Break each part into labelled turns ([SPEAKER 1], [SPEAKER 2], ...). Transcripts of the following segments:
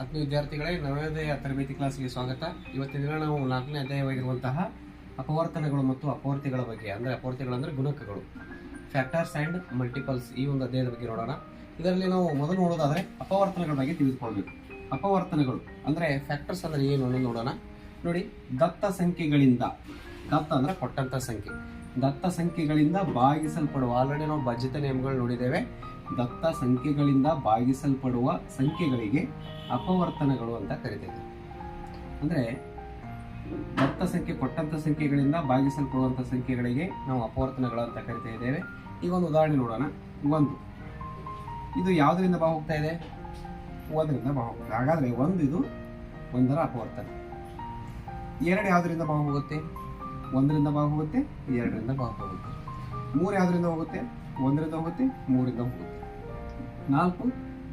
[SPEAKER 1] ಆತ್ಮೀಯ ವಿದ್ಯಾರ್ಥಿಗಳೇ ನವೋದಯ ತರಬೇತಿ ಕ್ಲಾಸ್ಗೆ ಸ್ವಾಗತ. ಇವತ್ತಿನ ದಿನ ನಾವು ನಾಲ್ಕನೇ ಅಧ್ಯಾಯವಾಗಿರುವಂತಹ ಅಪವರ್ತನಗಳು ಮತ್ತು ಅಪವರ್ತಿಗಳ ಬಗ್ಗೆ, ಅಂದರೆ ಅಪವರ್ತಿಗಳು ಅಂದರೆ ಗುಣಕಗಳು. ಫ್ಯಾಕ್ಟರ್ಸ್ ಆ್ಯಂಡ್ ಮಲ್ಟಿಪಲ್ಸ್ ಈ ಒಂದು ಅಧ್ಯಾಯದ ಬಗ್ಗೆ ನೋಡೋಣ. ಇದರಲ್ಲಿ ನಾವು ಮೊದಲು ನೋಡೋದಾದರೆ ಅಪವರ್ತನಗಳ ಬಗ್ಗೆ ತಿಳಿದುಕೊಳ್ಬೇಕು. ಅಪವರ್ತನಗಳು ಅಂದರೆ ಫ್ಯಾಕ್ಟರ್ಸ್ ಅಂದರೆ ಏನು ಅನ್ನೋದು ನೋಡೋಣ. ನೋಡಿ, ದತ್ತ ಸಂಖ್ಯೆಗಳಿಂದ, ದತ್ತ ಅಂದರೆ ಕೊಟ್ಟಂಥ ಸಂಖ್ಯೆ. ದತ್ತ ಸಂಖ್ಯೆಗಳಿಂದ ಭಾಗಿಸಲ್ಪಡುವ, ಆಲ್ರೆಡಿ ನಾವು ಬಜ್ಜಿತ ನಿಯಮಗಳು ನೋಡಿದ್ದೇವೆ. ದತ್ತ ಸಂಖ್ಯೆಗಳಿಂದ ಭಾಗಿಸಲ್ಪಡುವ ಸಂಖ್ಯೆಗಳಿಗೆ ಅಪವರ್ತನಗಳು ಅಂತ ಕರಿತೇವೆ. ಅಂದರೆ ದತ್ತ ಸಂಖ್ಯೆ ಕೊಟ್ಟಂಥ ಸಂಖ್ಯೆಗಳಿಂದ ಭಾಗಿಸಲ್ಪಡುವಂಥ ಸಂಖ್ಯೆಗಳಿಗೆ ನಾವು ಅಪವರ್ತನಗಳು ಅಂತ ಕರಿತಾ ಇದ್ದೇವೆ. ಈಗ ಒಂದು ಉದಾಹರಣೆ ನೋಡೋಣ. ಒಂದು. ಇದು ಯಾವುದರಿಂದ ಬಾ ಹೋಗ್ತಾ ಇದೆ? ಒಂದರಿಂದ ಬಾ ಹೋಗ್ತದೆ ಹಾಗಾದರೆ ಒಂದು ಇದು ಒಂದರ ಅಪವರ್ತನ. ಎರಡು ಯಾವುದರಿಂದ ಬಾ ಹೋಗುತ್ತೆ? ಒಂದರಿಂದ ಬಾ ಹೋಗುತ್ತೆ, ಎರಡರಿಂದ ಬಾ ಹೋಗುತ್ತೆ. ಮೂರು ಯಾವುದರಿಂದ ಹೋಗುತ್ತೆ? ಒಂದರಿಂದ ಹೋಗುತ್ತೆ ಮೂರಿಂದ ಹೋಗುತ್ತೆ. ನಾಲ್ಕು,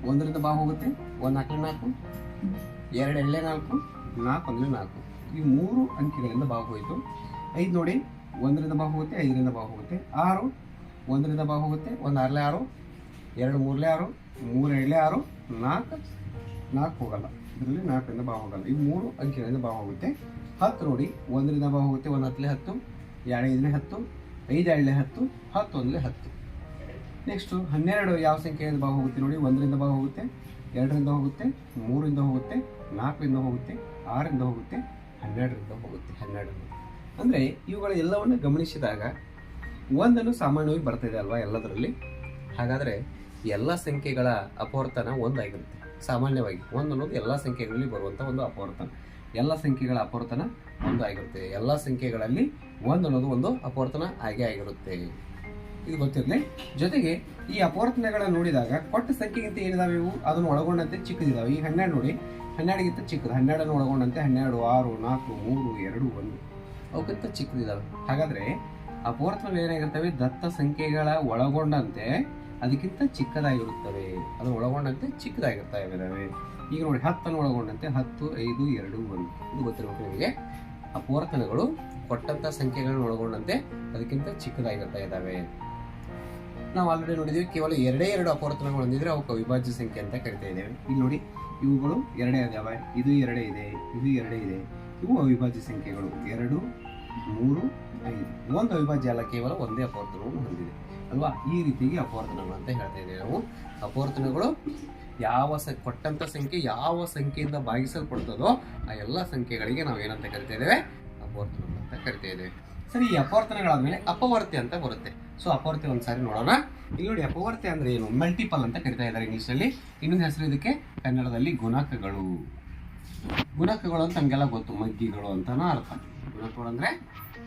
[SPEAKER 1] ಒಂದರಿಂದ ಬಾ ಹೋಗುತ್ತೆ. ಒಂದು ನಾಲ್ಕನೇ ನಾಲ್ಕು. ಎರಡು ಎಳ್ಳೆ ನಾಲ್ಕು ನಾಲ್ಕು ಅಂದರೆ ನಾಲ್ಕು. ಈ ಮೂರು ಅಂಕಿಗಳಿಂದ ಬಾ ಹೋಯಿತು. ಐದು ನೋಡಿ, ಒಂದರಿಂದ ಬಾ ಹೋಗುತ್ತೆ, ಐದರಿಂದ ಬಾ ಹೋಗುತ್ತೆ. ಆರು, ಒಂದರಿಂದ ಬಾ ಹೋಗುತ್ತೆ, ಒಂದು ಆರಲೆ ಆರು, ಎರಡು ಮೂರಲೆ ಆರು, ಮೂರು ಎಳ್ಳೆ ಆರು, ನಾಲ್ಕು ನಾಲ್ಕು ಹೋಗಲ್ಲ. ಇದರಲ್ಲಿ ನಾಲ್ಕರಿಂದ ಬಾ ಹೋಗಲ್ಲ. ಈ ಮೂರು ಅಂಕಿಗಳಿಂದ ಬಾ ಹೋಗುತ್ತೆ. ಹತ್ತು ನೋಡಿ, ಒಂದರಿಂದ ಬಾ ಹೋಗುತ್ತೆ, ಒಂದು ಹತ್ತಲೆ ಹತ್ತು, ಎರಡು ಐದನೇ ಹತ್ತು, ಐದು ಎರಡಲೆ ಹತ್ತು ಹತ್ತು ಒಂದಲೇ ಹತ್ತು. ನೆಕ್ಸ್ಟು ಹನ್ನೆರಡು ಯಾವ ಸಂಖ್ಯೆಯಿಂದ ಭಾಗ ಹೋಗುತ್ತೆ ನೋಡಿ, ಒಂದರಿಂದ ಭಾಗ ಹೋಗುತ್ತೆ, ಎರಡರಿಂದ ಹೋಗುತ್ತೆ ಮೂರಿಂದ ಹೋಗುತ್ತೆ, ನಾಲ್ಕರಿಂದ ಹೋಗುತ್ತೆ, ಆರರಿಂದ ಹೋಗುತ್ತೆ, ಹನ್ನೆರಡರಿಂದ ಹೋಗುತ್ತೆ ಹನ್ನೆರಡು ಅಂದರೆ ಇವುಗಳ ಎಲ್ಲವನ್ನು ಗಮನಿಸಿದಾಗ ಒಂದನ್ನು ಸಾಮಾನ್ಯವಾಗಿ ಬರ್ತಿದೆ ಅಲ್ವಾ ಎಲ್ಲದರಲ್ಲಿ? ಹಾಗಾದರೆ ಎಲ್ಲ ಸಂಖ್ಯೆಗಳ ಅಪವರ್ತನ ಒಂದಾಗಿರುತ್ತೆ. ಸಾಮಾನ್ಯವಾಗಿ ಒಂದು ಅನ್ನೋದು ಎಲ್ಲ ಸಂಖ್ಯೆಗಳಲ್ಲಿ ಬರುವಂಥ ಒಂದು ಅಪವರ್ತನ. ಎಲ್ಲ ಸಂಖ್ಯೆಗಳ ಅಪವರ್ತನ ಒಂದು ಆಗಿರುತ್ತೆ ಎಲ್ಲ ಸಂಖ್ಯೆಗಳಲ್ಲಿ ಒಂದು ಅನ್ನೋದು ಒಂದು ಅಪವರ್ತನ ಆಗೇ ಆಗಿರುತ್ತೆ. ಇದು ಗೊತ್ತಿರಲಿ. ಜೊತೆಗೆ ಈ ಅಪವರ್ತನಗಳನ್ನು ನೋಡಿದಾಗ ಕೊಟ್ಟ ಸಂಖ್ಯೆಗಿಂತ ಏನಿದಾವೆ ಇವು ಅದನ್ನು ಒಳಗೊಂಡಂತೆ ಚಿಕ್ಕದಿದಾವೆ. ಈ ಹನ್ನೆರಡು ನೋಡಿ. ಹನ್ನೆರಡಿಗಿಂತ ಚಿಕ್ಕದು. ಹನ್ನೆರಡನ್ನು ಒಳಗೊಂಡಂತೆ ಹನ್ನೆರಡು, ಆರು, ನಾಲ್ಕು, ಮೂರು, ಎರಡು, ಒಂದು. ಅವಕ್ಕಿಂತ ಚಿಕ್ಕದಿದಾವೆ. ಹಾಗಾದ್ರೆ ಅಪವರ್ತನಗಳು ಏನಾಗಿರ್ತವೆ? ದತ್ತ ಸಂಖ್ಯೆಗಳ ಒಳಗೊಂಡಂತೆ ಅದಕ್ಕಿಂತ ಚಿಕ್ಕದಾಗಿರುತ್ತವೆ. ಅದನ್ನು ಒಳಗೊಂಡಂತೆ ಚಿಕ್ಕದಾಗಿರ್ತಾ ಇದ್ದಾವೆ ಈಗ ನೋಡಿ, ಹತ್ತನ್ನು ಒಳಗೊಂಡಂತೆ ಹತ್ತು, ಐದು, ಎರಡು, ಒಂದು. ಇದು ಗೊತ್ತಿರಬೇಕು ನಿಮಗೆ. ಅಪವರ್ತನಗಳು ಕೊಟ್ಟಂತ ಸಂಖ್ಯೆಗಳನ್ನು ಒಳಗೊಂಡಂತೆ ಅದಕ್ಕಿಂತ ಚಿಕ್ಕದಾಗಿರ್ತಾ ಇದ್ದಾವೆ ನಾವು ಆಲ್ರೆಡಿ ನೋಡಿದ್ವಿ, ಕೇವಲ ಎರಡೇ ಎರಡು ಅಪವರ್ತನಗಳು ಹೊಂದಿದ್ರೆ ಅವಕ್ಕೆ ಅವಿಭಾಜ್ಯ ಸಂಖ್ಯೆ ಅಂತ ಕರಿತಾ ಇದ್ದೇವೆ. ಇಲ್ಲಿ ನೋಡಿ, ಇವುಗಳು ಎರಡೇ ಅದಾವೆ, ಇದು ಎರಡೇ ಇದೆ, ಇದು ಎರಡೇ ಇದೆ, ಇವು ಅವಿಭಾಜ್ಯ ಸಂಖ್ಯೆಗಳು. ಎರಡು, ಮೂರು, ಐದು. ಒಂದು ಅವಿಭಾಜ್ಯ ಅಲ್ಲ, ಕೇವಲ ಒಂದೇ ಅಪವರ್ತನವನ್ನು ಹೊಂದಿದೆ. ಅಲ್ವಾ? ಈ ರೀತಿಯಾಗಿ ಅಪವರ್ತನಗಳು ಅಂತ ಹೇಳ್ತಾ ಇದ್ದೇವೆ ನಾವು. ಅಪವರ್ತನಗಳು ಯಾವ ಸ, ಕೊಟ್ಟಂತ ಸಂಖ್ಯೆ, ಯಾವ ಸಂಖ್ಯೆಯಿಂದ ಭಾಗಿಸಲ್ಪಡ್ತದೋ ಆ ಎಲ್ಲ ಸಂಖ್ಯೆಗಳಿಗೆ ನಾವು ಏನಂತ ಕರಿತಾ ಇದ್ದೇವೆ? ಅಪವರ್ತನಗಳು ಅಂತ ಕರಿತಾ ಇದ್ದೇವೆ. ಸರಿ, ಈ ಅಪವರ್ತನಗಳಾದ್ಮೇಲೆ ಅಪವರ್ತಿ ಅಂತ ಬರುತ್ತೆ. ಸೊ ಅಪವರ್ತಿ ಒಂದ್ಸಾರಿ ನೋಡೋಣ. ಇಲ್ಲಿ ನೋಡಿ, ಅಪವರ್ತಿ ಅಂದ್ರೆ ಏನು? ಮಲ್ಟಿಪಲ್ ಅಂತ ಕರಿತಾ ಇದ್ದಾರೆ ಇಂಗ್ಲೀಷಲ್ಲಿ ಇನ್ನೊಂದು ಹೆಸರು ಇದಕ್ಕೆ? ಕನ್ನಡದಲ್ಲಿ ಗುಣಕಗಳು. ಗುಣಕಗಳು ಅಂತ ನಮಗೆಲ್ಲ ಗೊತ್ತು. ಮಗ್ಗಿಗಳು ಅಂತಾನು ಅರ್ಥ. ಗುಣಕಗಳು ಅಂದ್ರೆ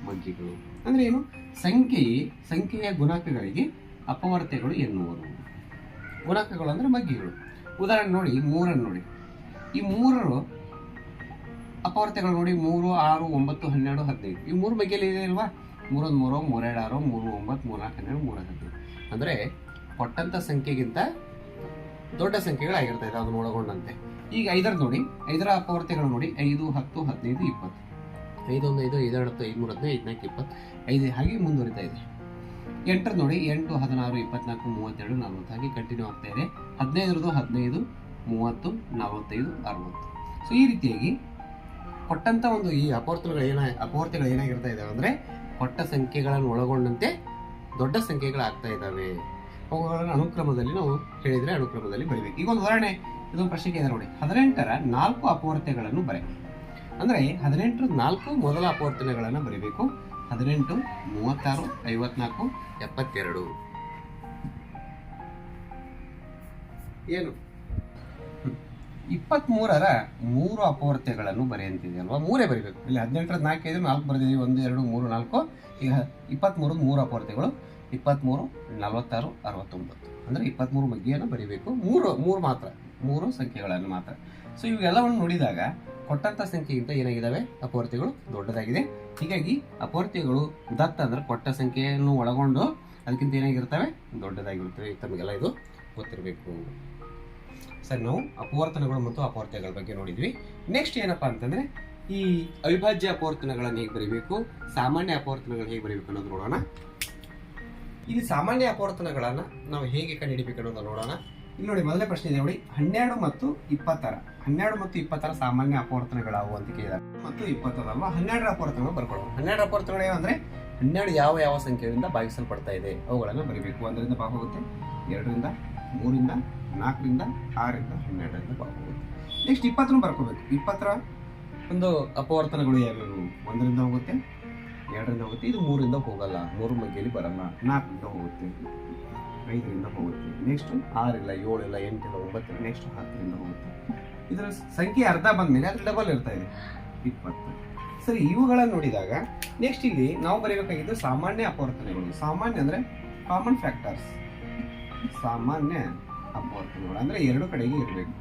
[SPEAKER 1] ಮಗ್ಗಿಗಳು. ಅಂದ್ರೆ ಏನು? ಸಂಖ್ಯೆ, ಸಂಖ್ಯೆಯ ಗುಣಕಗಳಿಗೆ ಅಪವರ್ತಿಗಳು ಎನ್ನುವರು. ಗುಣಕಗಳು ಅಂದ್ರೆ ಮಗ್ಗಿಗಳು. ಉದಾಹರಣೆ ನೋಡಿ ಮೂರನ್ನು ನೋಡಿ. ಈ ಮೂರರು ಅಪವರ್ತಿಗಳು ನೋಡಿ, ಮೂರು, ಆರು, ಒಂಬತ್ತು, ಹನ್ನೆರಡು, ಹದಿನೈದು. ಈ ಮೂರು ಬಗ್ಗೆಯಲ್ಲಿ ಇದೆ ಅಲ್ವಾ? ಮೂರೊಂದು ಮೂರು ಮೂರೆರಡು ಆರು ಮೂರು ಒಂಬತ್ತು ಮೂರು ನಾಲ್ಕು ಹನ್ನೆರಡು ಮೂರು ಹದಿನೈದು ಅಂದರೆ ಕೊಟ್ಟಂಥ ಸಂಖ್ಯೆಗಿಂತ ದೊಡ್ಡ ಸಂಖ್ಯೆಗಳಾಗಿರ್ತದೆ ಅದನ್ನು ಒಳಗೊಂಡಂತೆ. ಈಗ ಐದರ ನೋಡಿ, ಐದರ ಅಪವರ್ತಿಗಳು ನೋಡಿ, ಐದು, ಹತ್ತು, ಹದಿನೈದು, ಇಪ್ಪತ್ತು. ಐದೊಂದು, ಐದು ಐದು, ಹತ್ತು, ಐದು, ಮೂರು, ಹದಿನೈದು ಐದನಾಲ್ಕು ಇಪ್ಪತ್ತು. ಐದು ಹಾಗೆ ಮುಂದುವರಿತಾ ಇದೆ. ಎಂಟರ ನೋಡಿ, ಎಂಟು, ಹದಿನಾರು, ಇಪ್ಪತ್ನಾಲ್ಕು, ಮೂವತ್ತೆರಡು, ನಲ್ವತ್ತು ಹಾಗೆ ಕಂಟಿನ್ಯೂ ಆಗ್ತಾ ಇದೆ. ಹದಿನೈದರದು ಹದಿನೈದು, ಮೂವತ್ತು, ನಲವತ್ತೈದು, ಅರವತ್ತು. ಸೊ ಈ ರೀತಿಯಾಗಿ ಕೊಟ್ಟಂಥ ಒಂದು ಈ ಅಪವರ್ತಿಗಳು ಏನ ಅಪವರ್ತಿಗಳು ಏನಾಗಿರ್ತಾ ಇದ್ದಾವೆ ಅಂದ್ರೆ ಕೊಟ್ಟ ಸಂಖ್ಯೆಗಳನ್ನು ಒಳಗೊಂಡಂತೆ ದೊಡ್ಡ ಸಂಖ್ಯೆಗಳಾಗ್ತಾ ಇದ್ದಾವೆ. ಅವುಗಳನ್ನು ಅನುಕ್ರಮದಲ್ಲಿ ನಾವು ಹೇಳಿದರೆ ಅನುಕ್ರಮದಲ್ಲಿ ಬರೀಬೇಕು ಈಗ ಒಂದು ಉದಾಹರಣೆ, ಇದೊಂದು ಪ್ರಶ್ನೆ ಇದೆ ನೋಡಿ. ಹದಿನೆಂಟರ ನಾಲ್ಕು ಅಪವರ್ತೆಗಳನ್ನು ಬರೆ. ಅಂದರೆ ಹದಿನೆಂಟರ ನಾಲ್ಕು ಮೊದಲ ಅಪವರ್ತನೆಗಳನ್ನು ಬರೀಬೇಕು. ಹದಿನೆಂಟು, ಮೂವತ್ತಾರು, ಐವತ್ನಾಲ್ಕು, ಎಪ್ಪತ್ತೆರಡು. ಏನು? ಇಪ್ಪತ್ಮೂರರ ಮೂರು ಅಪವರ್ತ್ಯಗಳನ್ನು ಬರೆಯಂತಿದೆ ಅಲ್ವಾ? ಮೂರೇ ಬರೀಬೇಕು. ಇಲ್ಲಿ ಹದಿನೆಂಟರ ನಾಲ್ಕು ಐದು ನಾಲ್ಕು ಬರೆದಿದ್ದೀವಿ. ಒಂದು, ಎರಡು, ಮೂರು, ನಾಲ್ಕು. ಈಗ ಇಪ್ಪತ್ತ್ಮೂರು ಮೂರು ಅಪವರ್ತ್ಯಗಳು ಇಪ್ಪತ್ತ್ಮೂರು ನಲವತ್ತಾರು, ಅರವತ್ತೊಂಬತ್ತು. ಅಂದರೆ ಇಪ್ಪತ್ತ್ಮೂರು ಬಗ್ಗೆಯನ್ನು ಬರೀಬೇಕು. ಮೂರು ಮೂರು ಮಾತ್ರ. ಮೂರು ಸಂಖ್ಯೆಗಳನ್ನು ಮಾತ್ರ. ಸೊ ಇವೆಲ್ಲವನ್ನು ನೋಡಿದಾಗ ಕೊಟ್ಟಂಥ ಸಂಖ್ಯೆಗಿಂತ ಏನಾಗಿದ್ದಾವೆ? ಅಪವರ್ತಿಗಳು ದೊಡ್ಡದಾಗಿದೆ. ಹೀಗಾಗಿ ಅಪವರ್ತಿಗಳು ದತ್ತ ಅಂದರೆ ಕೊಟ್ಟ ಸಂಖ್ಯೆಯನ್ನು ಒಳಗೊಂಡು ಅದಕ್ಕಿಂತ ಏನಾಗಿರ್ತವೆ ದೊಡ್ಡದಾಗಿರುತ್ತವೆ. ತಮಗೆಲ್ಲ ಇದು ಗೊತ್ತಿರಬೇಕು. ಸರಿ ನಾವು ಅಪವರ್ತನಗಳು ಮತ್ತು ಅಪವರ್ತ್ಯಗಳ ಬಗ್ಗೆ ನೋಡಿದ್ವಿ. ನೆಕ್ಸ್ಟ್ ಏನಪ್ಪಾ ಅಂತಂದ್ರೆ, ಈ ಅವಿಭಾಜ್ಯ ಅಪವರ್ತನಗಳನ್ನು ಹೇಗೆ ಬರೀಬೇಕು, ಸಾಮಾನ್ಯ ಅಪವರ್ತನಗಳು ಹೇಗೆ ಬರೀಬೇಕು ಅನ್ನೋದು ನೋಡೋಣ. ಇಲ್ಲಿ ಸಾಮಾನ್ಯ ಅಪವರ್ತನಗಳನ್ನು ನಾವು ಹೇಗೆ ಕಂಡುಹಿಡಿಬೇಕು ಅನ್ನೋದು ನೋಡೋಣ. ಇಲ್ಲಿ ನೋಡಿ ಮೊದಲನೇ ಪ್ರಶ್ನೆ ಇದೆ ನೋಡಿ. ಹನ್ನೆರಡು ಮತ್ತು ಇಪ್ಪತ್ತರ. ಹನ್ನೆರಡು ಮತ್ತು ಇಪ್ಪತ್ತರ ಸಾಮಾನ್ಯ ಅಪವರ್ತನಗಳಾವು ಅಂತ ಕೇಳಿದ್ದಾರೆ. ಮತ್ತು ಇಪ್ಪತ್ತದಲ್ವಾ ಹನ್ನೆರಡರ ಅಪವರ್ತನಗಳು ಬರ್ಕೊಳ್ಳೋಣ. ಹನ್ನೆರಡು ಅಪವರ್ತನಗಳು ಏನಂದ್ರೆ ಹನ್ನೆರಡು ಯಾವ ಯಾವ ಸಂಖ್ಯೆಯಿಂದ ಭಾಗಿಸಲ್ಪಡ್ತಾ ಇದೆ ಅವುಗಳನ್ನು ಬರೀಬೇಕು. ಒಂದರಿಂದ ಭಾಗ ಹೋಗುತ್ತೆ ಎರಡರಿಂದ ಮೂರಿಂದ ನಾಲ್ಕರಿಂದ ಆರರಿಂದ ಹನ್ನೆರಡರಿಂದ ಬರ್ಕೋಬೇಕು ನೆಕ್ಸ್ಟ್ ಇಪ್ಪತ್ತನ್ನು ಬರ್ಕೋಬೇಕು. ಇಪ್ಪತ್ತರ ಒಂದು ಅಪವರ್ತನಗಳು ಯಾವ್ಯಾವು? ಒಂದರಿಂದ ಹೋಗುತ್ತೆ, ಎರಡರಿಂದ ಹೋಗುತ್ತೆ, ಇದು ಮೂರಿಂದ ಹೋಗಲ್ಲ. ಮೂರು ಮಗ್ಗೆಯಲ್ಲಿ ಬರಲ್ಲ. ನಾಲ್ಕರಿಂದ ಹೋಗುತ್ತೆ, ಐದರಿಂದ ಹೋಗುತ್ತೆ. ನೆಕ್ಸ್ಟ್ ಆರಿಲ್ಲ ಏಳಿಲ್ಲ ಎಂಟಿಲ್ಲ ಒಂಬತ್ತಿಲ್ಲ ನೆಕ್ಸ್ಟ್ ಹತ್ತರಿಂದ ಹೋಗುತ್ತೆ. ಇದರ ಸಂಖ್ಯೆ ಅರ್ಧ ಬಂದಮೇಲೆ ಅದು ಡಬಲ್ ಇರ್ತಾ ಇದೆ. ಇಪ್ಪತ್ತು. ಸರಿ, ಇವುಗಳನ್ನು ನೋಡಿದಾಗ ನೆಕ್ಸ್ಟ್ ಇಲ್ಲಿ ನಾವು ಬರೀಬೇಕಾಗಿದ್ದು ಸಾಮಾನ್ಯ ಅಪವರ್ತನೆಗಳು. ಸಾಮಾನ್ಯ ಅಂದರೆ ಕಾಮನ್ ಫ್ಯಾಕ್ಟರ್ಸ್ ಸಾಮಾನ್ಯ ಅಪವರ್ತನಗಳು. ಅಂದ್ರೆ ಎರಡು ಕಡೆಗೆ ಇರಬೇಕು.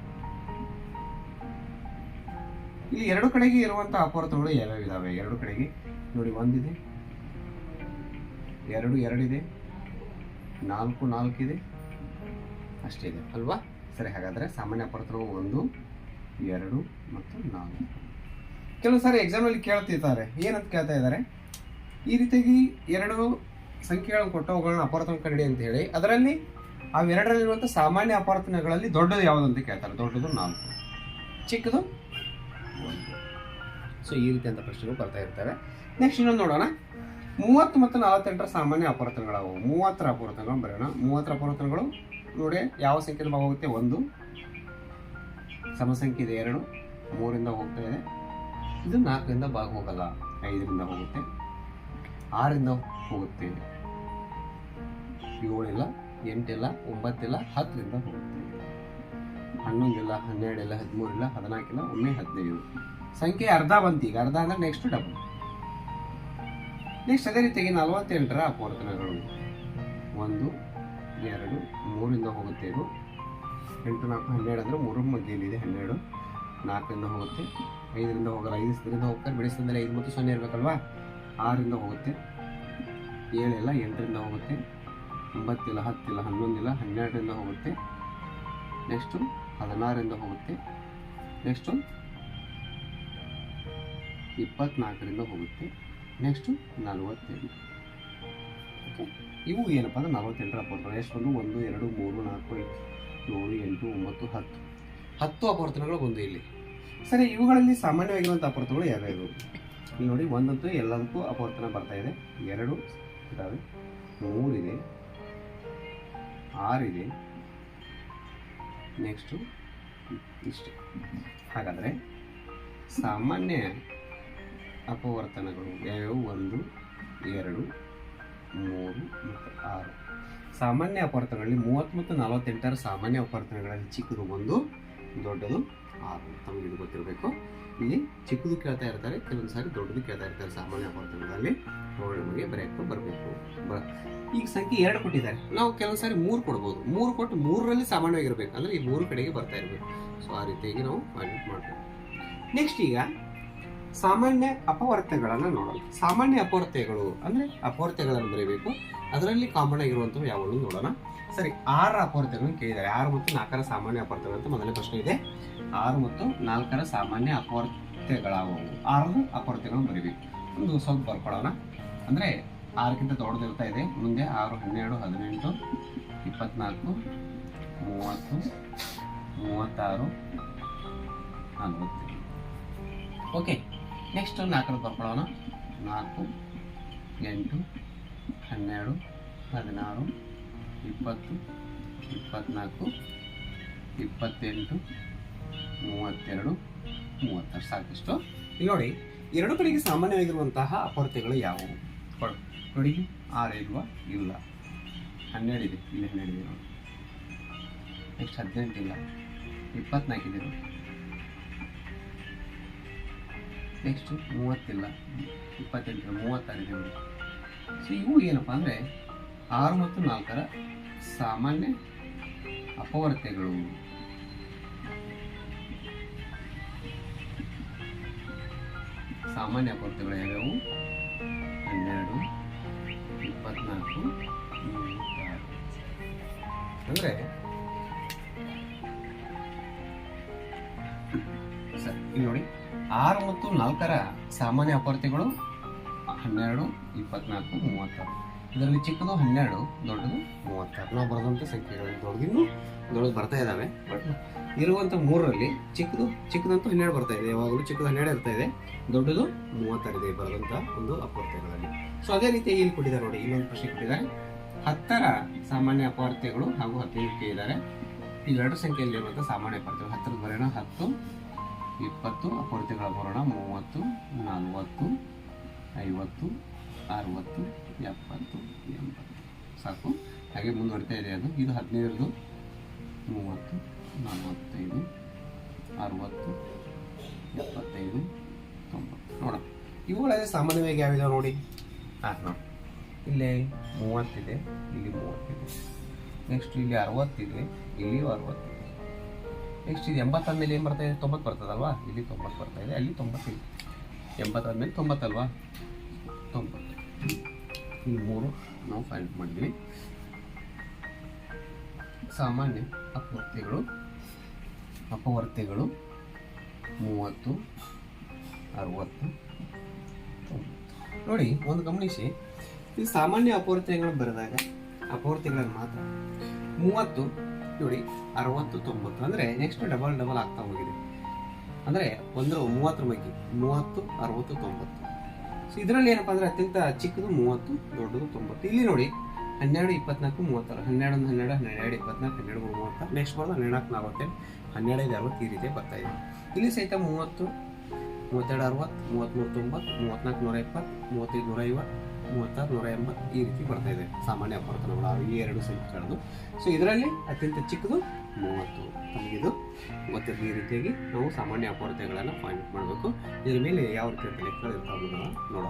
[SPEAKER 1] ಇಲ್ಲಿ ಎರಡು ಕಡೆಗೆ ಇರುವಂತಹ ಅಪವರ್ತನಗಳು ಯಾವ್ಯಾವ ಇದಾವೆ? ಎರಡು ಕಡೆಗೆ. ನೋಡಿ, ಒಂದಿದೆ. ಎರಡು, ಎರಡಿದೆ. ನಾಲ್ಕು, ನಾಲ್ಕಿದೆ. ಅಷ್ಟೇ ಇದೆ. ಅಲ್ವಾ? ಸರಿ, ಹಾಗಾದ್ರೆ ಸಾಮಾನ್ಯ ಅಪವರ್ತನವು ಒಂದು, ಎರಡು ಮತ್ತು ನಾಲ್ಕು. ಕೆಲವು ಸಾರಿ ಎಕ್ಸಾಮಲ್ಲಿ ಕೇಳ್ತಿರ್ತಾರೆ. ಏನಂತ ಕೇಳ್ತಾ ಇದ್ದಾರೆ? ಈ ರೀತಿಯಾಗಿ ಎರಡು ಸಂಖ್ಯೆಗಳನ್ನು ಕೊಟ್ಟು ಅವುಗಳನ್ನ ಅಪವರ್ತನ ಕಂಡಿ ಅಂತ ಹೇಳಿ. ಅದರಲ್ಲಿ ಅವೆರಡರಲ್ಲಿರುವಂಥ ಸಾಮಾನ್ಯ ಅಪವರ್ತನಗಳಲ್ಲಿ ದೊಡ್ಡದು ಯಾವುದು ಅಂತ ಕೇಳ್ತಾರೆ. ದೊಡ್ಡದು ನಾಲ್ಕು. ಚಿಕ್ಕದು ಒಂದು. ಸೊ ಈ ರೀತಿಯಂಥ ಪ್ರಶ್ನೆಗಳು ಬರ್ತಾ ಇರ್ತವೆ. ನೆಕ್ಸ್ಟ್ ಇನ್ನೊಂದು ನೋಡೋಣ. ಮೂವತ್ತು ಮತ್ತು ನಲವತ್ತೆಂಟರ ಸಾಮಾನ್ಯ ಅಪವರ್ತನಗಳವು ಮೂವತ್ತರ ಅಪವರ್ತನಗಳು ಬರೋಣ ಮೂವತ್ತರ ಅಪವರ್ತನಗಳು ನೋಡಿ, ಯಾವ ಸಂಖ್ಯೆಯಿಂದ ಹೋಗುತ್ತೆ ಒಂದು. ಸಮಸಂಖ್ಯೆ ಇದೆ ಎರಡು. ಮೂರಿಂದ ಹೋಗ್ತಾ ಇದೆ. ಇದು ನಾಲ್ಕರಿಂದ ಭಾಗ ಹೋಗಲ್ಲ ಐದರಿಂದ ಹೋಗುತ್ತೆ. ಆರಿಂದ ಹೋಗುತ್ತೆ. ಏಳಿಲ್ಲ ಎಂಟಿಲ್ಲ, ಒಂಬತ್ತಿಲ್ಲ, ಹತ್ತರಿಂದ ಹೋಗುತ್ತೆ. ಹನ್ನೊಂದಿಲ್ಲ, ಹನ್ನೆರಡಿಲ್ಲ, ಹದಿಮೂರಿಲ್ಲ, ಹದಿನಾಲ್ಕಿಲ್ಲ, ಒಮ್ಮೆ ಹದಿನೈದು. ಸಂಖ್ಯೆ ಅರ್ಧ ಬಂತು ಈಗ. ಅರ್ಧ ಅಂದ್ರೆ ನೆಕ್ಸ್ಟ್ ಡಬಲ್ ನೆಕ್ಸ್ಟ್ ಅದೇ ರೀತಿಯಾಗಿ ನಲವತ್ತೆಂಟರ ಅಪವರ್ತನಗಳು. ಒಂದು, ಎರಡು, ಮೂರಿಂದ ಹೋಗುತ್ತೆ ಇದು. ಎಂಟು, ನಾಲ್ಕು, ಹನ್ನೆರಡು ಅಂದರೆ ಮೂರು ಮಧ್ಯೆಯಲ್ಲಿದೆ ಹನ್ನೆರಡು. ನಾಲ್ಕರಿಂದ ಹೋಗುತ್ತೆ. ಐದರಿಂದ ಹೋಗಲ್ಲ. ಐದರಿಂದ ಹೋಗ್ತಾರೆ. ಬೆಳೆಸಿದ್ರೆ ಐದು ಮತ್ತು ಸೊನ್ನೆ ಇರಬೇಕಲ್ವಾ? ಆರರಿಂದ ಹೋಗುತ್ತೆ. ಏಳೆಲ್ಲ ಎಂಟರಿಂದ ಹೋಗುತ್ತೆ. ಒಂಬತ್ತಿಲ್ಲ, ಹತ್ತಿಲ್ಲ, ಹನ್ನೊಂದಿಲ್ಲ, ಹನ್ನೆರಡರಿಂದ ಹೋಗುತ್ತೆ. ನೆಕ್ಸ್ಟು ಹದಿನಾರರಿಂದ ಹೋಗುತ್ತೆ. ನೆಕ್ಸ್ಟು ಇಪ್ಪತ್ನಾಲ್ಕರಿಂದ ಹೋಗುತ್ತೆ. ನೆಕ್ಸ್ಟು ನಲವತ್ತೆಂಟು ಓಕೆ ಇವು ಏನಪ್ಪ ಅಂದರೆ ನಲವತ್ತೆಂಟರ ಅಪವರ್ತನ. ಎಷ್ಟು ಒಂದು ಒಂದು, ಎರಡು, ಮೂರು, ನಾಲ್ಕು, ಐದು, ಏಳು, ಎಂಟು, ಒಂಬತ್ತು, ಹತ್ತು. ಹತ್ತು ಅಪವರ್ತನಗಳು ಬಂದು ಇಲ್ಲಿ. ಸರಿ, ಇವುಗಳಲ್ಲಿ ಸಾಮಾನ್ಯವಾಗಿರುವಂಥ ಅಪವರ್ತನಗಳು ಯಾವ್ಯಾವು ಇಲ್ಲಿ ನೋಡಿ, ಒಂದಂತೂ ಎಲ್ಲದಕ್ಕೂ ಅಪವರ್ತನ ಬರ್ತಾ ಇದೆ. ಎರಡು ಇದಾವೆ. ಮೂರಿದೆ ಆರಿದೆ ನೆಕ್ಸ್ಟು ಇಷ್ಟು. ಹಾಗಾದರೆ ಸಾಮಾನ್ಯ ಅಪವರ್ತನಗಳು ಯಾವ್ಯಾವು? ಒಂದು, ಎರಡು, ಮೂರು ಮತ್ತು ಆರು. ಸಾಮಾನ್ಯ ಅಪವರ್ತನಗಳಲ್ಲಿ ಮೂವತ್ತು ಮತ್ತು ನಲವತ್ತೆಂಟರ ಸಾಮಾನ್ಯ ಅಪವರ್ತನಗಳಲ್ಲಿ ಚಿಕ್ಕದು ಒಂದು, ದೊಡ್ಡದು ಆರು ತಮಗೆ ಇದು ಗೊತ್ತಿರಬೇಕು. ಇಲ್ಲಿ ಚಿಕ್ಕದು ಕೇಳ್ತಾ ಇರ್ತಾರೆ, ಕೆಲವೊಂದು ಸಾರಿ ದೊಡ್ಡದು ಕೇಳ್ತಾ ಇರ್ತಾರೆ ಸಾಮಾನ್ಯ ಅಪವರ್ತನಗಳಲ್ಲಿ ಅವುಗಳ ನಮಗೆ ಬರಬೇಕು. ಬ, ಈಗ ಸಂಖ್ಯೆ ಎರಡು ಕೊಟ್ಟಿದ್ದಾರೆ. ನಾವು ಕೆಲವೊಂದು ಸಾರಿ ಮೂರು ಕೊಡ್ಬೋದು. ಮೂರು ಕೊಟ್ಟು ಮೂರರಲ್ಲಿ ಸಾಮಾನ್ಯವಾಗಿರ್ಬೇಕು. ಅಂದರೆ ಈ ಮೂರು ಕಡೆಗೆ ಬರ್ತಾ ಇರಬೇಕು. ಸೊ ಆ ರೀತಿಯಾಗಿ ನಾವು ಫೈಂಡ್ ಮಾಡಬೇಕು. ನೆಕ್ಸ್ಟ್ ಈಗ ಸಾಮಾನ್ಯ ಅಪವರ್ತಗಳನ್ನು ನೋಡೋಣ. ಸಾಮಾನ್ಯ ಅಪವರ್ತೆಗಳು ಅಂದರೆ ಅಪವರ್ತೆಗಳನ್ನು ಬರೀಬೇಕು. ಅದರಲ್ಲಿ ಕಾಮನ್ ಆಗಿರುವಂಥವು ಯಾವಾಗಲೂ ನೋಡೋಣ. ಸರಿ, ಆರು ಅಪವರ್ತಗಳನ್ನು ಕೇಳಿದ್ದಾರೆ. ಆರು ಮತ್ತು ನಾಲ್ಕರ ಸಾಮಾನ್ಯ ಅಪವರ್ತಗಳು ಅಂತ ಮೊದಲನೇ ಪ್ರಶ್ನೆ ಇದೆ. ಆರು ಮತ್ತು ನಾಲ್ಕರ ಸಾಮಾನ್ಯ ಅಪವರ್ತಗಳಾವವು ಆರು ಅಪವರ್ತೆಗಳು ಬರೀಬೇಕು. ಒಂದು ಸ್ವಲ್ಪ ಬರ್ಕೊಳ್ಳೋಣ. ಅಂದರೆ ಆರಕ್ಕಿಂತ ದೊಡ್ಡದಿರ್ತಾ ಇದೆ. ಮುಂದೆ ಆರು, ಹನ್ನೆರಡು, ಹದಿನೆಂಟು, ಇಪ್ಪತ್ನಾಲ್ಕು, ಮೂವತ್ತು, ಮೂವತ್ತಾರು ನಲವತ್ತು ಓಕೆ ನೆಕ್ಸ್ಟ್ ನಾಲ್ಕರ ಬರ್ಕೊಳ್ಳೋಣ. ನಾಲ್ಕು, ಎಂಟು, ಹನ್ನೆರಡು, ಹದಿನಾರು, ಇಪ್ಪತ್ತು, ಇಪ್ಪತ್ನಾಲ್ಕು, ಇಪ್ಪತ್ತೆಂಟು ಮೂವತ್ತೆರಡು ಮೂವತ್ತಾರು ಸಾಕಷ್ಟು. ಈಗ ನೋಡಿ ಎರಡು ಕಡೆಗೆ ಸಾಮಾನ್ಯವಾಗಿರುವಂತಹ ಅಪರತೆಗಳು ಯಾವುವು. ನೋಡಿ ಆರು ಇಲ್ವಾ ಇಲ್ಲ. ಹನ್ನೆರಡು ಇದೆ ಇಲ್ಲಿ ಹನ್ನೆರಡು ಇದೆ ನೋಡಿ. ನೆಕ್ಸ್ಟ್ ಹದಿನೆಂಟು ಇಲ್ಲ. ಇಪ್ಪತ್ನಾಲ್ಕಿದೆ ನೋಡಿ. ನೆಕ್ಸ್ಟು ಮೂವತ್ತಿಲ್ಲ. ಇಪ್ಪತ್ತೆಂಟು ಮೂವತ್ತಾರಿದೆ ನೋಡಿ. ಸೊ ಇವು ಏನಪ್ಪ ಅಂದರೆ ಆರು ಮತ್ತು ನಾಲ್ಕರ ಸಾಮಾನ್ಯ ಅಪವರ್ತೆಗಳು ಸಾಮಾನ್ಯ ಕೊರತೆಗಳು ಯಾವ್ಯಾವು? ಹನ್ನೆರಡು, ಇಪ್ಪತ್ನಾಲ್ಕು, ಮೂವತ್ತಾರು. ಅಂದರೆ ಸರಿ, ಇಲ್ಲಿ ನೋಡಿ. ಆರು ಮತ್ತು ನಾಲ್ಕರ ಸಾಮಾನ್ಯ ಅಪವರ್ತಿಗಳು ಹನ್ನೆರಡು, ಇಪ್ಪತ್ನಾಲ್ಕು, ಮೂವತ್ತಾರು. ಇದರಲ್ಲಿ ಚಿಕ್ಕದು ಹನ್ನೆರಡು, ದೊಡ್ಡದು ಮೂವತ್ತಾರು. ನಾವು ಬರೆದಂಥ ಸಂಖ್ಯೆಗಳು ದೊಡ್ಡದಿನ್ನು ದೊಡ್ಡದು ಬರ್ತಾ ಇದ್ದಾವೆ ಬಟ್ ಇರುವಂಥ ಮೂರರಲ್ಲಿ ಚಿಕ್ಕದು, ಚಿಕ್ಕದಂತೂ ಹನ್ನೆರಡು ಬರ್ತಾ ಇದೆ. ಯಾವಾಗಲೂ ಚಿಕ್ಕದು ಹನ್ನೆರಡು ಇರ್ತಾ ಇದೆ. ದೊಡ್ಡದು ಮೂವತ್ತಾರಿದೆ ಬರೋದಂಥ ಒಂದು ಅಪವರ್ತೆಗಳಲ್ಲಿ ಸೊ ಅದೇ ರೀತಿ ಇಲ್ಲಿ ಕೊಟ್ಟಿದ್ದಾರೆ ನೋಡಿ, ಇನ್ನೊಂದು ಪ್ರಶ್ನೆ ಕೊಟ್ಟಿದ್ದಾರೆ. ಹತ್ತರ ಸಾಮಾನ್ಯ ಅಪವರ್ತೆಗಳು ಹಾಗೂ ಹತ್ತಿರಕ್ಕೆ ಇದ್ದಾರೆ. ಇವೆರಡು ಸಂಖ್ಯೆಯಲ್ಲಿ ಇರುವಂಥ ಸಾಮಾನ್ಯ ಅಪವರ್ತೆಗಳು. ಹತ್ತರ ಬರೋಣ ಹತ್ತು, ಇಪ್ಪತ್ತು, ಅಪವರ್ತೆಗಳ ಬರೋಣ. ಮೂವತ್ತು, ನಲವತ್ತು, ಐವತ್ತು, ಅರವತ್ತು, ಎಪ್ಪತ್ತು, ಎಂಬತ್ತು. ಸಾಕು. ಹಾಗೆ ಮುಂದುವರಿತಾ ಇದೆ ಅದು. ಇದು ಹದಿನೈದರದು ಮೂವತ್ತು ನಲವತ್ತೈದು ಅರವತ್ತು ಎಪ್ಪತ್ತೈದು ತೊಂಬತ್ತು. ನೋಡೋಣ. ಇವುಗಳಲ್ಲಿ ಸಾಮಾನ್ಯವಾಗಿ ಯಾವಿದಾವೆ ನೋಡಿ? ಹಾಂ ನೋಡಿ ಇಲ್ಲೇ ಮೂವತ್ತಿದೆ ಇಲ್ಲಿ ಮೂವತ್ತಿದೆ. ನೆಕ್ಸ್ಟ್ ಇಲ್ಲಿ ಅರವತ್ತಿದೆ ಇಲ್ಲಿಯೂ ಅರವತ್ತಿದೆ ನೆಕ್ಸ್ಟ್ ಇದು ಎಂಬತ್ತಾದ್ಮೇಲೆ ಏನು ಬರ್ತಾ ಇದೆ? ತೊಂಬತ್ತು ಬರ್ತದಲ್ವಾ? ಇಲ್ಲಿ ತೊಂಬತ್ತು ಬರ್ತಾ ಇದೆ ಅಲ್ಲಿ ತೊಂಬತ್ತಿದೆ ಎಂಬತ್ತಾದ್ಮೇಲೆ ತೊಂಬತ್ತಲ್ವಾ? ತೊಂಬತ್ತು. ಈ ಮೂರು ನಾವು ಫೈಂಡ್ ಮಾಡಿದ್ವಿ. ಸಾಮಾನ್ಯ ಅಪವರ್ತಿಗಳು ಅಪವರ್ತಿಗಳು ಮೂವತ್ತು, ಅರವತ್ತು ನೋಡಿ, ಒಂದು ಗಮನಿಸಿ. ಈ ಸಾಮಾನ್ಯ ಅಪವರ್ತಿಗಳು ಬರೆದಾಗ ಅಪವರ್ತಿಗಳಲ್ಲಿ ಮಾತ್ರ ಮೂವತ್ತು, ನೋಡಿ, ಅರವತ್ತು, ತೊಂಬತ್ತು, ಅಂದರೆ ನೆಕ್ಸ್ಟ್ ಡಬಲ್ ಡಬಲ್ ಆಗ್ತಾ ಹೋಗಿದೆ. ಅಂದರೆ ಒಂದು ಮೂವತ್ತರ ಬಗ್ಗೆ, ಮೂವತ್ತು, ಅರವತ್ತು, ತೊಂಬತ್ತು. ಸೊ ಇದರಲ್ಲಿ ಏನಪ್ಪಾ ಅಂದ್ರೆ ಅತ್ಯಂತ ಚಿಕ್ಕದು ಮೂವತ್ತು, ದೊಡ್ಡದು ತೊಂಬತ್ತು. ಇಲ್ಲಿ ನೋಡಿ ಹನ್ನೆರಡು ಇಪ್ಪತ್ನಾಲ್ಕು ಮೂವತ್ತಾರು ಹನ್ನೆರಡು ಹನ್ನೆರಡು ಹನ್ನೆರಡು, ಇಪ್ಪತ್ನಾಲ್ಕು, ಹನ್ನೆರಡು, ಮೂರು, ಮೂವತ್ತಾರು. ನೆಕ್ಸ್ಟ್ ಬರೋದು ಹನ್ನೆರಡು ನಲವತ್ತೇಳು ಹನ್ನೆರಡೈದು ಅರವತ್ತು ಈ ರೀತಿ ಬರ್ತಾ ಇದೆ. ಇಲ್ಲಿ ಸಹಿತ ಮೂವತ್ತು, ಮೂವತ್ತೆರಡು ಅರವತ್ತು, ಮೂವತ್ತ್ಮೂರು ತೊಂಬತ್ತು, ಮೂವತ್ತ್ನಾಲ್ಕು ನೂರ ಇಪ್ಪತ್ತು ಮೂವತ್ತೈದು ನೂರ ಐವತ್ತು, ಮೂವತ್ತಾರು ನೂರ ಎಂಬತ್ತು ಈ ರೀತಿ ಬರ್ತಾ ಇದೆ ಸಾಮಾನ್ಯ ಅಪವರ್ತನಗಳು. ಈ ಎರಡು ಸಂಖ್ಯೆಗಳನ್ನು ಸೊ ಇದರಲ್ಲಿ ಅತ್ಯಂತ ಚಿಕ್ಕದು ಮೂವತ್ತು. ನಮಗಿದು ಗೊತ್ತಿರಲಿ ಈ ರೀತಿಯಾಗಿ ನಾವು ಸಾಮಾನ್ಯ ಅಪವರ್ತಗಳನ್ನು ಫೈಂಡ್ ಮಾಡಬೇಕು. ಇದರ ಮೇಲೆ ಯಾವ ರೀತಿಯ ಲೆಕ್ಕಗಳು ಇರ್ತಾವೆ ನೋಡೋಣ.